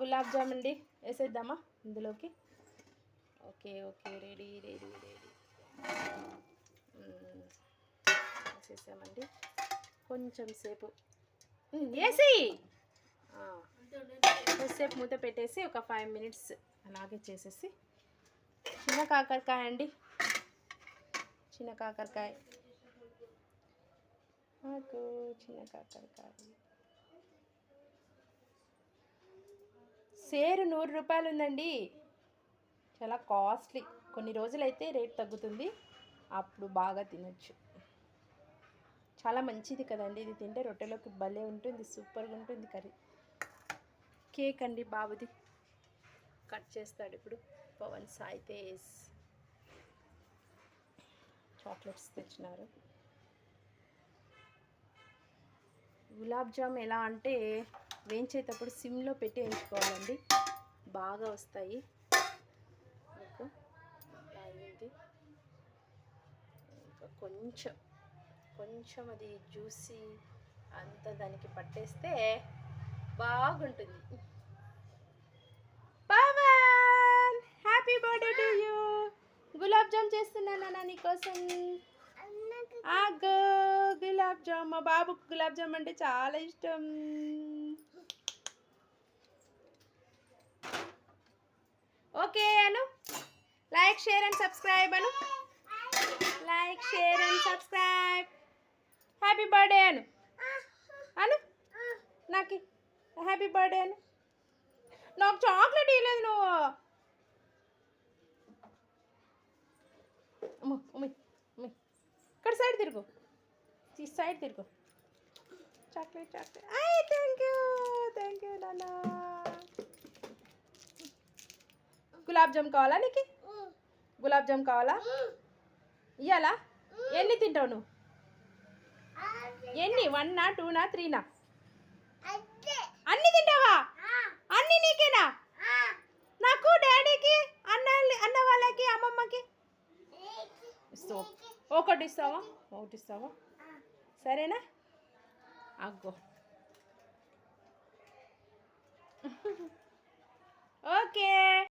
గులాబ్ జామ్ అండి వేసేద్దామా ఇందులోకి? Okay okay ready ready ready. వేసేసామండి. కొంచెం సేపు. వేసి! కొద్దిసేపు మూత పెట్టేసి ఒక ఫైవ్ మినిట్స్ అలాగే చేసేసి. చిన్న కాకరకాయ అండి. చిన్న కాకరకాయ. నాకు చిన్న కాకరకాయ. సేరు నూరు రూపాయలు ఉందండి చాలా కాస్ట్లీ. కొన్ని రోజులైతే రేట్ తగ్గుతుంది. అప్పుడు బాగా తినొచ్చు. చాలా మంచిది కదండి. ఇది తింటే రొట్టెలోకి భలే ఉంటుంది. సూపర్గా ఉంటుంది కర్రీ. కేక్ అండి బాబుది. కట్ చేస్తాడు ఇప్పుడు. పవన్ సాయితేజ్ చాక్లెట్స్ తెచ్చినారు. గులాబ్ జామ్ ఎలా అంటే వేయించేటప్పుడు సిమ్లో పెట్టి వేయించుకోవాలండి. బాగా వస్తాయి. మీకు ఇంకా కొంచెం కొంచెం అది జ్యూసీ అంతా దానికి పట్టేస్తే బాగుంటుంది. Pavan happy birthday to you. Gulab jam చేస్తున్నాను నాన్న నీకోసం. ఆగో గులాబ్ జామ్. మా బాబుకు గులాబ్ జామ్ అంటే చాలా ఇష్టం. like share and subscribe Anu like share and subscribe happy birthday Anu Anu నాకు హ్యాపీ బర్త్డే అను నాకు చాక్లెట్ ఇవ్వలేదు నువ్వు అమ్మో అమ్మ అమ్మ ఇక్కడ సైడ్ తిరుగు ఈ సైడ్ తిరుగు chocolate chocolate I thank you thank you నాన్న గులాబ్ జామ్ కావాలా నీకు గులాబ్ జామ్ కావాలా? ఇయ్యాలా? ఎన్ని తింటావు నువ్వు? ఎన్ని? వన్నా టూనా త్రీనా? అన్ని తింటావా? అన్ని నీకేనా? నాకు డాడీకి అన్న అన్న వాళ్ళకి అమ్మమ్మకి. ఇస్తావా? ఒకటి ఇస్తావా? ఒకటి ఇస్తావా? సరేనా? అగ్గో. ఓకే.